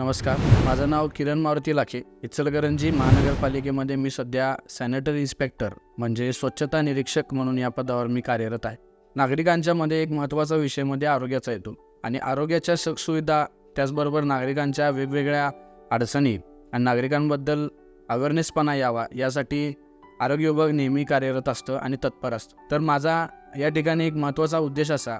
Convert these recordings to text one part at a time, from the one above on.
नमस्कार. माझं नाव किरण मारुती लाखे. इचलकरंजी महानगरपालिकेमध्ये मी सध्या सॅनिटरी इन्स्पेक्टर म्हणजे स्वच्छता निरीक्षक म्हणून या पदावर मी कार्यरत आहे. नागरिकांच्या मध्ये एक महत्त्वाचा विषयमध्ये आरोग्याचा येतो. आणि आरोग्याच्या सुखसुविधा त्याचबरोबर नागरिकांच्या वेगवेगळ्या अडचणी आणि नागरिकांबद्दल अवेअरनेसपणा यावा यासाठी आरोग्य विभाग नेहमी कार्यरत असतं आणि तत्पर असतं. तर माझा या ठिकाणी एक महत्त्वाचा उद्देश असा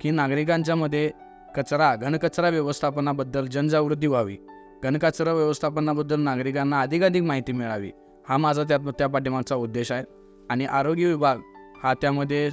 की नागरिकांच्यामध्ये कचरा घनकचरा व्यवस्थापनाबद्दल जनजागृती व्हावी. घनकचरा व्यवस्थापनाबद्दल नागरिकांना अधिकाधिक माहिती मिळावी. हा माझा त्या त्या पाठिंबाचा उद्देश आहे. आणि आरोग्य विभाग हा त्यामध्ये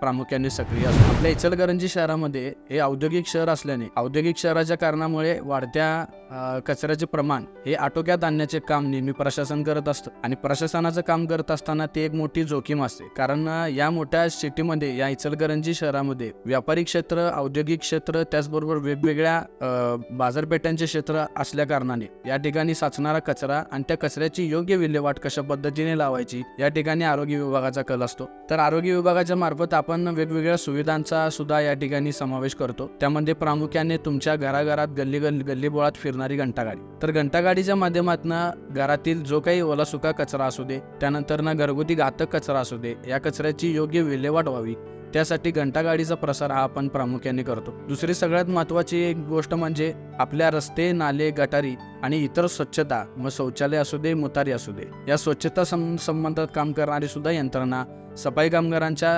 प्रामुख्याने सक्रिय असतो. आपल्या इचलकरंजी शहरामध्ये हे औद्योगिक शहर असल्याने औद्योगिक शहराच्या कारणामुळे वाढत्या कचऱ्याचे प्रमाण हे आटोक्यात आणण्याचे काम नेहमी प्रशासन करत असतं. आणि प्रशासनाचं काम करत असताना ते एक मोठी जोखीम असते. कारण या मोठ्या सिटीमध्ये या इचलकरंजी शहरामध्ये व्यापारी क्षेत्र औद्योगिक क्षेत्र त्याचबरोबर वेगवेगळ्या बाजारपेठांचे क्षेत्र असल्या कारणाने या ठिकाणी साचणारा कचरा आणि त्या कचऱ्याची योग्य विल्हेवाट कशा पद्धतीने लावायची या ठिकाणी आरोग्य विभागाचा कल असतो. तर आरोग्य विभागाच्या मार्फत आपण वेगवेगळ्या सुविधांचा सुद्धा या ठिकाणी समावेश करतो. त्यामध्ये प्रामुख्याने तुमच्या घराघरात गल्ली गल्ली गल्लीबोळात फिरणारी घंटागाडी. तर घंटागाडीच्या माध्यमातून घरातील जो काही ओला सुका कचरा असू दे त्यानंतर ना घरगुती घातक कचरा असू दे या कचऱ्याची योग्य विल्हेवाट व्हावी. त्यासाठी घंटागाडीचा प्रसार हा आपण प्रामुख्याने करतो. दुसरी सगळ्यात महत्त्वाची एक गोष्ट म्हणजे आपल्या रस्ते नाले गटारी आणि इतर स्वच्छता मग शौचालय असू दे मुतारी असू दे या स्वच्छता सं संबंधात काम करणारी सुद्धा यंत्रणा सफाई कामगारांच्या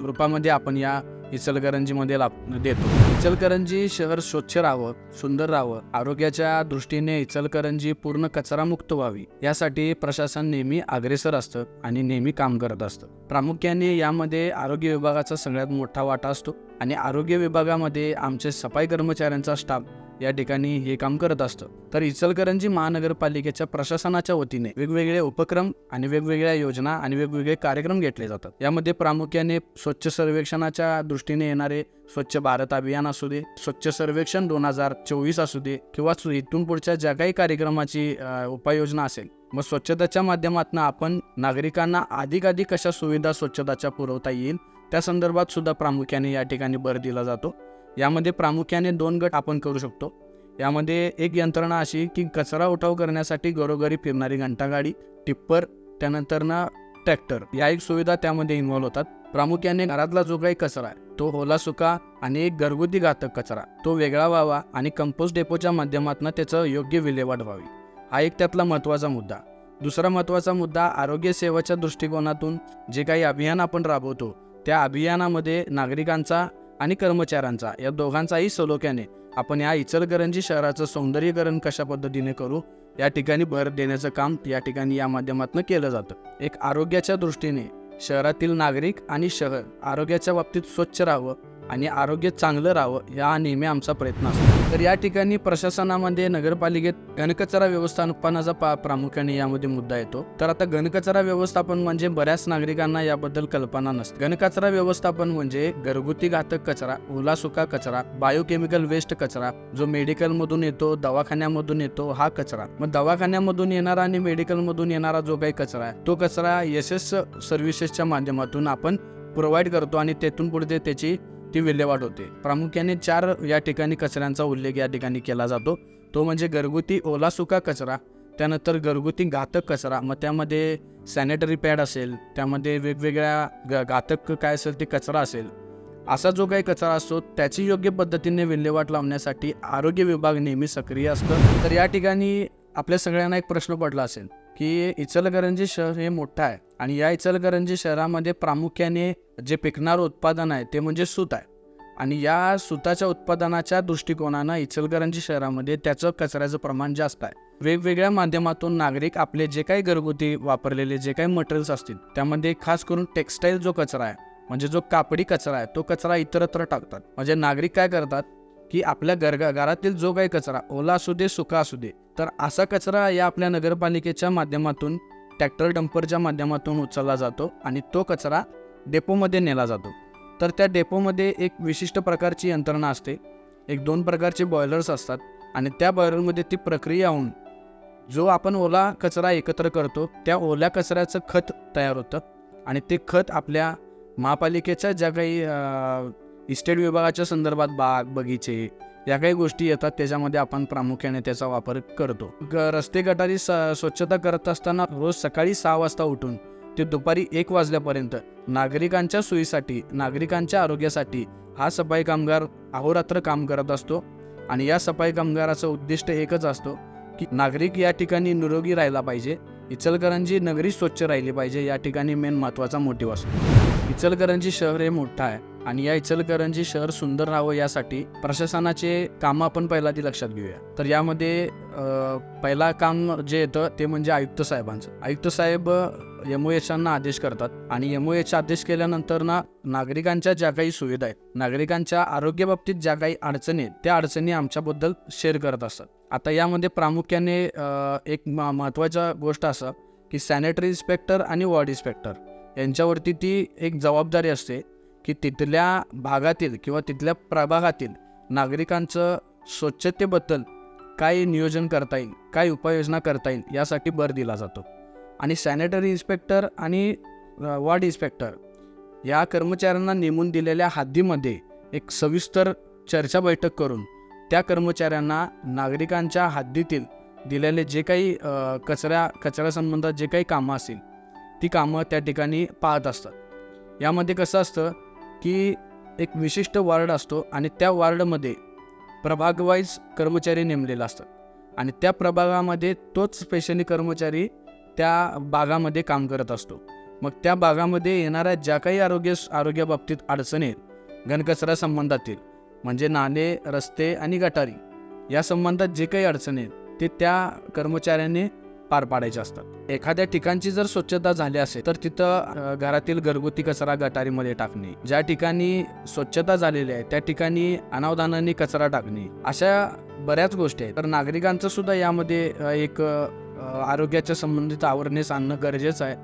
रूपामध्ये आपण या इचलकरंजीमध्ये लाभ देतो. इचलकरंजी शहर स्वच्छ राहावं सुंदर राहावं आरोग्याच्या दृष्टीने इचलकरंजी पूर्ण कचरामुक्त व्हावी यासाठी प्रशासन नेहमी अग्रेसर असतं आणि नेहमी काम करत असतं. प्रामुख्याने यामध्ये आरोग्य विभागाचा सगळ्यात मोठा वाटा असतो आणि आरोग्य विभागामध्ये आमचे सफाई कर्मचाऱ्यांचा स्टाफ या ठिकाणी हे काम करत असतं. तर इचलकरंजी महानगरपालिकेच्या प्रशासनाच्या वतीने वेगवेगळे उपक्रम आणि वेगवेगळ्या योजना आणि वेगवेगळे कार्यक्रम घेतले जातात. यामध्ये प्रामुख्याने स्वच्छ सर्वेक्षणाच्या दृष्टीने येणारे स्वच्छ भारत अभियान असू दे स्वच्छ सर्वेक्षण दोन हजार चोवीस असू दे किंवा इथून पुढच्या ज्या काही कार्यक्रमाची उपाययोजना असेल मग स्वच्छतेच्या माध्यमातून आपण नागरिकांना अधिकाधिक कशा सुविधा स्वच्छताच्या पुरवता येईल. त्या संदर्भात सुद्धा प्रामुख्याने या ठिकाणी भर दिला जातो. यामध्ये प्रामुख्याने दोन गट आपण करू शकतो. यामध्ये एक यंत्रणा अशी की कचरा उठाव करण्यासाठी घरोघरी फिरणारी घंटागाडी टिप्पर त्यानंतर ना ट्रॅक्टर. या एक सुविधा त्यामध्ये इन्व्हॉल्व होतात. प्रामुख्याने घरातला जो काही कचरा आहे तो ओला सुका आणि एक घरगुती घातक कचरा. तो वेगळा व्हावा आणि कंपोस्ट डेपोच्या माध्यमातून त्याचं योग्य विल्हेवाट व्हावी. हा एक त्यातला महत्त्वाचा मुद्दा. दुसरा महत्त्वाचा मुद्दा आरोग्य सेवेच्या दृष्टिकोनातून जे काही अभियान आपण राबवतो त्या अभियानामध्ये नागरिकांचा आणि कर्मचाऱ्यांचा. या दोघांचाही सलोख्याने आपण या इचलकरंजी शहराचं सौंदर्यीकरण कशा पद्धतीने करू या ठिकाणी भर देण्याचं काम या ठिकाणी या माध्यमातून केलं जातं. एक आरोग्याच्या दृष्टीने शहरातील नागरिक आणि शहर आरोग्याच्या बाबतीत स्वच्छ राहावं आणि आरोग्य चांगलं राहावं या नेहमी आमचा प्रयत्न असतो. तर या ठिकाणी प्रशासनामध्ये नगरपालिकेत घनकचरा व्यवस्थापनाचा पा प्रामुख्याने यामध्ये मुद्दा येतो. तर आता घनकचरा व्यवस्थापन म्हणजे बऱ्याच नागरिकांना याबद्दल कल्पना नसते. घनकचरा व्यवस्थापन म्हणजे घरगुती घातक कचरा ओला सुका कचरा बायोकेमिकल वेस्ट कचरा जो मेडिकलमधून येतो दवाखान्यामधून येतो हा कचरा. मग दवाखान्यामधून येणारा आणि मेडिकलमधून येणारा जो काही कचरा आहे तो कचरा एस एस सर्व्हिसेसच्या माध्यमातून आपण प्रोव्हाइड करतो आणि तेथून पुढे त्याची ती विल्हेवाट होते. प्रामुख्याने चार या ठिकाणी कचऱ्यांचा उल्लेख या ठिकाणी केला जातो. तो म्हणजे घरगुती ओला सुका कचरा त्यानंतर घरगुती घातक कचरा मग त्यामध्ये सॅनिटरी पॅड असेल त्यामध्ये वेगवेगळ्या ग घातक काय असेल ते कचरा असेल. असा जो काही कचरा असतो त्याची योग्य पद्धतीने विल्हेवाट लावण्यासाठी आरोग्य विभाग नेहमी सक्रिय असतं. तर या ठिकाणी आपल्या सगळ्यांना एक प्रश्न पडला असेल की इचलकरंजी शहर हे मोठं आहे. आणि या इचलकरंजी शहरामध्ये प्रामुख्याने जे पिकणारं उत्पादन आहे ते म्हणजे सूत आहे. आणि या सुताच्या उत्पादनाच्या दृष्टिकोनानं इचलकरंजी शहरामध्ये त्याचं कचऱ्याचं प्रमाण जास्त आहे. वेगवेगळ्या माध्यमातून नागरिक आपले जे काही घरगुती वापरलेले जे काही मटेरियल्स असतील त्यामध्ये खास करून टेक्स्टाईल जो कचरा आहे म्हणजे जो कापडी कचरा आहे तो कचरा इतरत्र टाकतात. म्हणजे नागरिक काय करतात की आपल्या घर घरातील जो काही कचरा ओला असू दे सुका असू दे तर असा कचरा या आपल्या नगरपालिकेच्या माध्यमातून ट्रॅक्टर डंपरच्या माध्यमातून उचलला जातो आणि तो कचरा डेपोमध्ये नेला जातो. तर त्या डेपोमध्ये एक विशिष्ट प्रकारची यंत्रणा असते. एक दोन प्रकारचे बॉयलर्स असतात आणि त्या बॉयलरमध्ये ती प्रक्रिया होऊन जो आपण ओला कचरा एकत्र करतो त्या ओल्या कचऱ्याचं खत तयार होतं आणि ते खत आपल्या महापालिकेच्या ज्या काही इस्टेट विभागाच्या संदर्भात बाग बगीचे या काही गोष्टी येतात त्याच्यामध्ये आपण प्रामुख्याने त्याचा वापर करतो. ग रस्ते गटारी स स्वच्छता करत असताना रोज सकाळी सहा वाजता उठून ते दुपारी एक वाजल्यापर्यंत नागरिकांच्या सोयीसाठी नागरिकांच्या आरोग्यासाठी हा सफाई कामगार अहोरात्र काम करत असतो. आणि या सफाई कामगाराचं उद्दिष्ट एकच असतो की नागरिक या ठिकाणी निरोगी राहिला पाहिजे. इचलकरंजी नगरी स्वच्छ राहिली पाहिजे या ठिकाणी मेन महत्त्वाचा मोटिव्ह असतो. इचलकरंजी शहर हे मोठं आहे. आणि या इचलकरंजी शहर सुंदर राहावं यासाठी प्रशासनाचे कामं आपण पहिला ती लक्षात घेऊया. तर यामध्ये पहिला काम जे येतं ते म्हणजे आयुक्त साहेबांचं. आयुक्त साहेब एम ओ एचांना आदेश करतात आणि एम ओ एच आदेश केल्यानंतर ना नागरिकांच्या ज्या काही सुविधा आहेत नागरिकांच्या आरोग्याबाबतीत ज्या काही अडचणी आहेत त्या अडचणी आमच्याबद्दल शेअर करत असतात. आता यामध्ये प्रामुख्याने एक म- महत्त्वाचा गोष्ट असं की सॅनिटरी इन्स्पेक्टर आणि वॉर्ड इन्स्पेक्टर यांच्यावरती ती एक जबाबदारी असते. की तिथल्या भागातील किंवा तिथल्या प्रभागातील नागरिकांचं स्वच्छतेबद्दल काय नियोजन करता येईल काय उपाययोजना करता येईल यासाठी भर दिला जातो. आणि सॅनिटरी इन्स्पेक्टर आणि वॉर्ड इन्स्पेक्टर या कर्मचाऱ्यांना नेमून दिलेल्या हद्दीमध्ये एक सविस्तर चर्चा बैठक करून त्या कर्मचाऱ्यांना नागरिकांच्या हद्दीतील दिलेले जे काही कचऱ्या कचऱ्यासंबंधात जे काही कामं असतील ती कामं त्या ठिकाणी पाहत असतात. यामध्ये कसं असतं की एक विशिष्ट वार्ड असतो आणि त्या वार्डमध्ये प्रभागवाईज कर्मचारी नेमलेला असतात. आणि त्या प्रभागामध्ये तोच स्पेशली कर्मचारी त्या भागामध्ये काम करत असतो. मग त्या भागामध्ये येणाऱ्या ज्या काही आरोग्य आरोग्याबाबतीत अडचणी आहेत घनकचरा संबंधातील म्हणजे नाले रस्ते आणि गटारी या संबंधात जे काही अडचणी आहेत ते त्या कर्मचाऱ्यांनी पार पाडायचे असतात. एखाद्या ठिकाणची जर स्वच्छता झाली असेल तर तिथं घरातील घरगुती कचरा गटारीमध्ये टाकणे. ज्या ठिकाणी स्वच्छता झालेली आहे त्या ठिकाणी अनावधानाने कचरा टाकणे. अशा बऱ्याच गोष्टी आहेत. तर नागरिकांचं सुद्धा यामध्ये एक आरोग्याच्या संबंधित अवेअरनेस आणणं गरजेचं आहे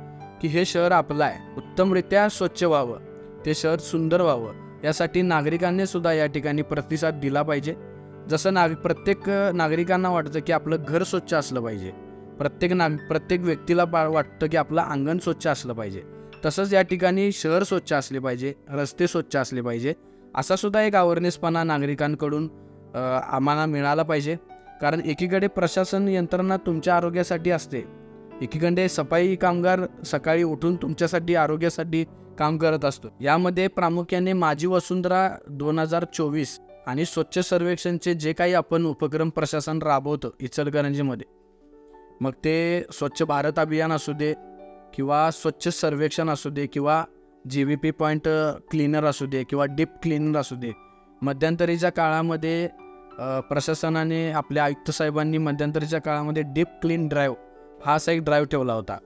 की हे शहर आपलं आहे. उत्तमरित्या स्वच्छ व्हावं. ते शहर सुंदर व्हावं. यासाठी नागरिकांनी सुद्धा या ठिकाणी प्रतिसाद दिला पाहिजे. जसं नाग प्रत्येक नागरिकांना वाटतं की आपलं घर स्वच्छ असलं पाहिजे. प्रत्येक नाग प्रत्येक व्यक्तीला पा वाटतं की आपलं अंगण स्वच्छ असलं पाहिजे. तसंच या ठिकाणी शहर स्वच्छ असले पाहिजे रस्ते स्वच्छ असले पाहिजे असा सुद्धा एक अवेअरनेसपणा नागरिकांकडून आम्हाला मिळाला पाहिजे. कारण एकीकडे प्रशासन यंत्रणा तुमच्या आरोग्यासाठी असते. एकीकडे सफाई कामगार सकाळी उठून तुमच्यासाठी आरोग्यासाठी काम करत असतो. यामध्ये प्रामुख्याने माझी वसुंधरा दोन हजार चोवीस आणि स्वच्छ सर्वेक्षणचे जे काही आपण उपक्रम प्रशासन राबवतं इचलकरंजीमध्ये मग ते स्वच्छ भारत अभियान असू दे किंवा स्वच्छ सर्वेक्षण असू दे किंवा G V P point cleaner असू दे किंवा डीप क्लीनर असू दे मध्यंतरीच्या काळामध्ये प्रशासनाने आपल्या आयुक्त साहेबांनी मध्यंतरीच्या काळामध्ये डीप क्लीन ड्राईव्ह हा असा एक ड्राईव्ह ठेवला होता.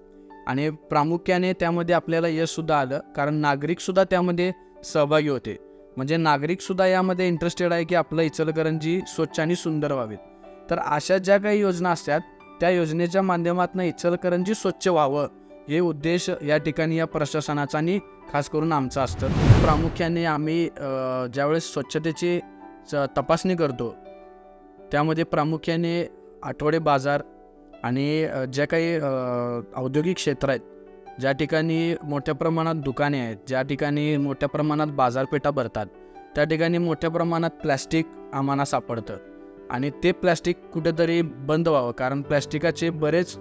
आणि प्रामुख्याने त्यामध्ये आपल्याला यशसुद्धा आलं कारण नागरिकसुद्धा त्यामध्ये सहभागी होते. म्हणजे नागरिकसुद्धा यामध्ये इंटरेस्टेड आहे की आपलं इचलकरंजी स्वच्छ आणि सुंदर व्हावीत. तर अशा ज्या काही योजना असतात त्या योजनेच्या माध्यमातून इचलकरंजी स्वच्छ व्हावं हे उद्देश या ठिकाणी या प्रशासनाचा आणि खास करून आमचा असतं. प्रामुख्याने आम्ही ज्यावेळेस स्वच्छतेची च- तपासणी करतो त्यामध्ये प्रामुख्याने आठवडे बाजार आणि ज्या काही औद्योगिक क्षेत्र आहेत ज्या ठिकाणी मोठ्या प्रमाणात दुकाने आहेत ज्या ठिकाणी मोठ्या प्रमाणात बाजारपेठा भरतात त्या ठिकाणी मोठ्या प्रमाणात प्लॅस्टिक आम्हाला सापडतं. आणि ते प्लॅस्टिक कुठेतरी बंद व्हावं. कारण प्लॅस्टिकाचे बरेच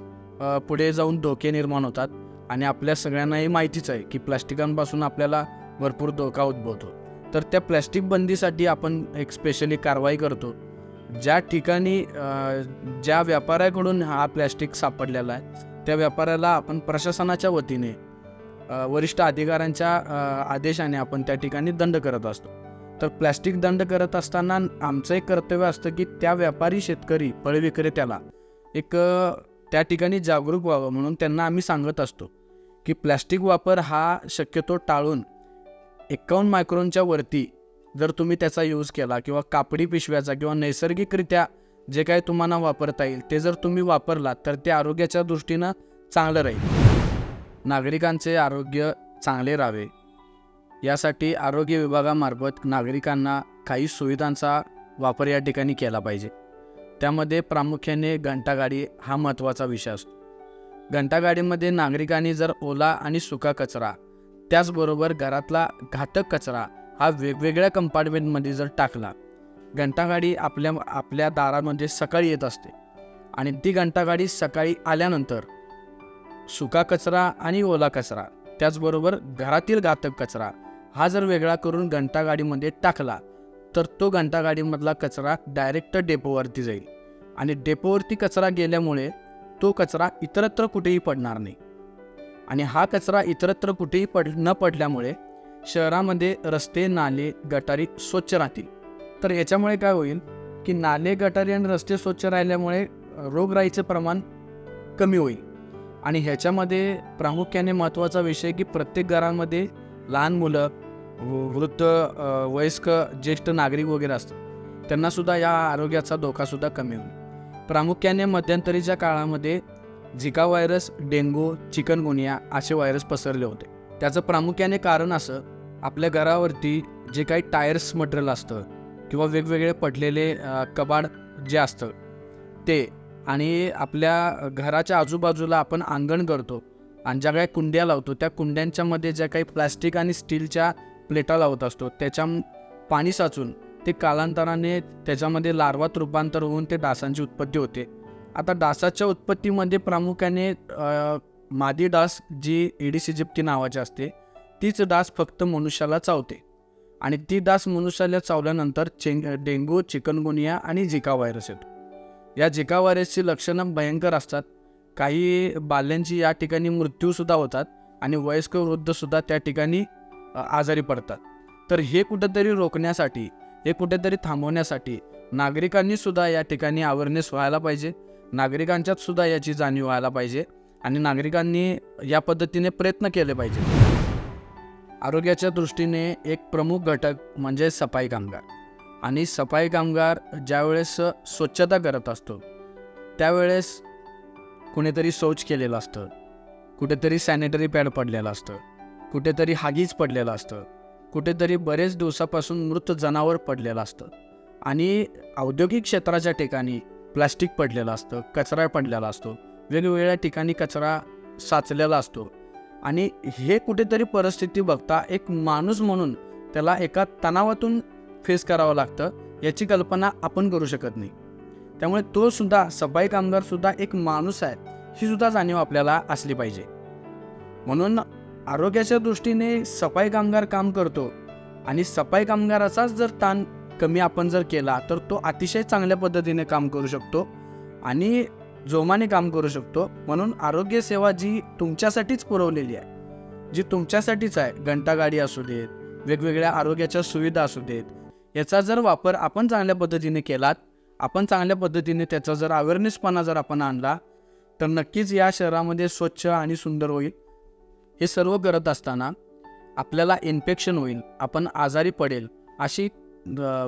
पुढे जाऊन धोके निर्माण होतात. आणि आपल्या सगळ्यांनाही माहितीच आहे की प्लॅस्टिकांपासून आपल्याला भरपूर धोका उद्भवतो. तर त्या प्लॅस्टिक बंदीसाठी आपण एक स्पेशली कारवाई करतो. ज्या ठिकाणी ज्या व्यापाऱ्याकडून हा प्लॅस्टिक सापडलेला आहे त्या व्यापाऱ्याला आपण प्रशासनाच्या वतीने वरिष्ठ अधिकाऱ्यांच्या आदेशाने आपण त्या ठिकाणी दंड करत असतो. तर प्लॅस्टिक दंड करत असताना आमचं एक कर्तव्य असतं की त्या व्यापारी शेतकरी फळ विक्रेत्याला एक त्या ठिकाणी जागरूक व्हावं म्हणून त्यांना आम्ही सांगत असतो की प्लॅस्टिक वापर हा शक्यतो टाळून एकावन्न मायक्रोनच्या वरती जर तुम्ही त्याचा यूज केला किंवा कापडी पिशव्याचा किंवा नैसर्गिकरित्या जे काय तुम्हाला वापरता येईल ते जर तुम्ही वापरलात तर ते आरोग्याच्या दृष्टीनं चांगलं राहील. नागरिकांचे आरोग्य चांगले राहावे. यासाठी आरोग्य विभागामार्फत नागरिकांना काही सुविधांचा वापर या ठिकाणी केला पाहिजे. त्यामध्ये प्रामुख्याने घंटागाडी हा महत्त्वाचा विषय असतो. घंटागाडीमध्ये नागरिकांनी जर ओला आणि सुका कचरा त्याचबरोबर घरातला घातक कचरा हा वेगवेगळ्या कंपार्टमेंटमध्ये जर टाकला घंटागाडी आपल्या आपल्या दारामध्ये सकाळी येत असते आणि ती घंटागाडी सकाळी आल्यानंतर सुका कचरा आणि ओला कचरा त्याचबरोबर घरातील घातक कचरा हा जर वेगळा करून घंटागाडीमध्ये टाकला तर तो घंटागाडीमधला कचरा डायरेक्ट डेपोवरती जाईल. आणि डेपोवरती कचरा गेल्यामुळे तो कचरा इतरत्र कुठेही पडणार नाही. आणि हा कचरा इतरत्र कुठेही पड न पडल्यामुळे शहरामध्ये रस्ते नाले गटारी स्वच्छ राहतील. तर याच्यामुळे काय होईल की नाले गटारी आणि रस्ते स्वच्छ राहिल्यामुळे रोगराईचे रोगराईचं प्रमाण कमी होईल. आणि ह्याच्यामध्ये प्रामुख्याने महत्त्वाचा विषय की प्रत्येक घरामध्ये लहान मुलं व- वृद्ध वयस्क ज्येष्ठ नागरिक वगैरे असतात. त्यांनासुद्धा या आरोग्याचा धोकासुद्धा कमी होईल. प्रामुख्याने मध्यंतरीच्या काळामध्ये झिका व्हायरस डेंगू चिकनगुनिया असे व्हायरस पसरले होते. त्याचं प्रामुख्याने कारण असं आपल्या घरावरती जे काही टायर्स मटेरियल असतं किंवा वेगवेगळे पडलेले कबाड जे असतं ते आणि आपल्या घराच्या आजूबाजूला आपण अंगण करतो आणि ज्या काही कुंड्या लावतो त्या कुंड्यांच्यामध्ये ज्या काही प्लास्टिक आणि स्टीलच्या प्लेटा लावत असतो त्याच्या पाणी साचून ते कालांतराने त्याच्यामध्ये लार्वात रूपांतर होऊन ते डासांची उत्पत्ती होते. आता डासाच्या उत्पत्तीमध्ये प्रामुख्याने मादी डास जी एडिस इजिप्ती नावाची असते तीच डास फक्त मनुष्याला चावते. आणि ती डास मनुष्याला चावल्यानंतर चेंग डेंगू चिकनगुनिया आणि झिका व्हायरस येतो. या झिका व्हायरसची लक्षणं भयंकर असतात. काही बाल्यांची या ठिकाणी मृत्यूसुद्धा होतात आणि वयस्क वृद्धसुद्धा त्या ठिकाणी आजारी पडतात. तर हे कुठंतरी रोखण्यासाठी हे कुठेतरी थांबवण्यासाठी नागरिकांनी सुद्धा या ठिकाणी अवेअरनेस व्हायला पाहिजे. नागरिकांच्यात सुद्धा याची जाणीव व्हायला पाहिजे आणि नागरिकांनी या पद्धतीने प्रयत्न केले पाहिजे. आरोग्याच्या दृष्टीने एक प्रमुख घटक म्हणजे सफाई कामगार. आणि सफाई कामगार ज्यावेळेस स्वच्छता करत असतो त्यावेळेस कुणीतरी शौच केलेलं असतं. कुठेतरी सॅनिटरी पॅड पडलेलं असतं. कुठेतरी हागीज पडलेलं असतं. कुठेतरी बरेच दिवसापासून मृत जनावर पडलेलं असतं. आणि औद्योगिक क्षेत्राच्या ठिकाणी प्लास्टिक पडलेलं असतं कचरा पडलेला असतो. वेगवेगळ्या ठिकाणी कचरा साचलेला असतो. आणि हे कुठेतरी परिस्थिती बघता एक माणूस म्हणून त्याला एका तणावातून फेस करावं लागतं याची कल्पना आपण करू शकत नाही. त्यामुळे तो सुद्धा सफाई कामगार सुद्धा एक माणूस आहे ही सुद्धा जाणीव आपल्याला असली पाहिजे. म्हणून आरोग्याच्या दृष्टीने सफाई कामगार काम करतो आणि सफाई कामगाराचाच जर ताण कमी आपण जर केला तर तो अतिशय चांगल्या पद्धतीने काम करू शकतो आणि जोमाने काम करू शकतो. म्हणून आरोग्य सेवा जी तुमच्यासाठीच पुरवलेली आहे जी तुमच्यासाठीच आहे घंटागाडी असू देत वेगवेगळ्या आरोग्याच्या सुविधा असू देत याचा जर वापर आपण चांगल्या पद्धतीने केलात आपण चांगल्या पद्धतीने त्याचा जर अवेअरनेसपणा जर आपण आणला तर नक्कीच या शहरामध्ये स्वच्छ आणि सुंदर होईल. हे सर्व करत असताना आपल्याला इन्फेक्शन होईल आपण आजारी पडेल अशी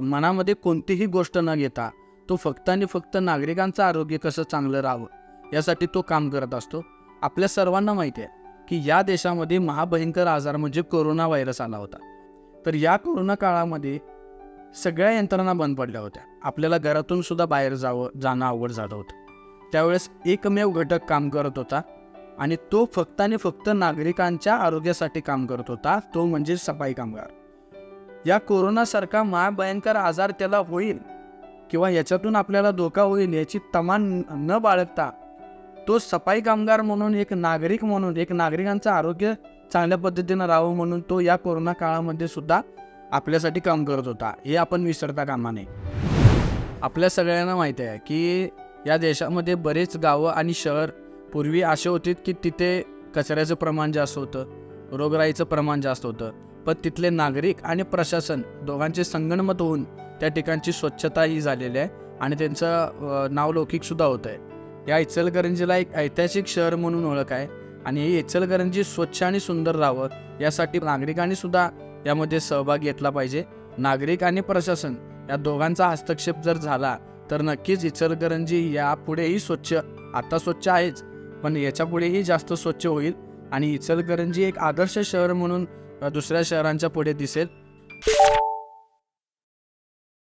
मनामध्ये कोणतीही गोष्ट न घेता तो फक्त आणि फक्त नागरिकांचं आरोग्य कसं चांगलं राहावं यासाठी तो काम करत असतो. आपल्या सर्वांना माहिती आहे की या देशामध्ये महाभयंकर आजार म्हणजे कोरोना व्हायरस आला होता. तर या कोरोना काळामध्ये सगळ्या यंत्रणा बंद पडल्या होत्या. आपल्याला घरातून सुद्धा बाहेर जावं जाणं आवड झालं होतं. त्यावेळेस एकमेव घटक काम करत होता आणि तो फक्त आणि फक्त नागरिकांच्या आरोग्यासाठी काम करत होता तो म्हणजे सफाई कामगार. या कोरोनासारखा महाभयंकर आजार त्याला होईल किंवा याच्यातून आपल्याला धोका होईल याची तमान न बाळगता तो सफाई कामगार म्हणून एक नागरिक म्हणून एक नागरिकांचं आरोग्य चांगल्या पद्धतीनं राहावं म्हणून तो या कोरोना काळामध्ये सुद्धा आपल्यासाठी काम करत होता. हे आपण विसरता कामा नये. आपल्या सगळ्यांना माहीत आहे की या देशामध्ये बरेच गावं आणि शहर पूर्वी असे होते की तिथे कचऱ्याचं प्रमाण जास्त होतं रोगराईचं प्रमाण जास्त होतं. पण तिथले नागरिक आणि प्रशासन दोघांचे संगणमत होऊन त्या ठिकाणची स्वच्छता ही झालेली आहे आणि त्यांचं नावलौकिकसुद्धा होतं आहे. या इचलकरंजीला एक ऐतिहासिक शहर म्हणून ओळख आहे आणि ही इचलकरंजी स्वच्छ आणि सुंदर राहावं यासाठी नागरिकांनी सुद्धा यामध्ये सहभाग घेतला पाहिजे. नागरिक आणि प्रशासन या दोघांचा हस्तक्षेप जर झाला तर नक्कीच इचलकरंजी यापुढेही स्वच्छ आता स्वच्छ आहेच. पण याच्यापुढेही जास्त स्वच्छ होईल आणि इचलकरंजी एक आदर्श शहर म्हणून दुसऱ्या शहरांच्या पुढे दिसेल.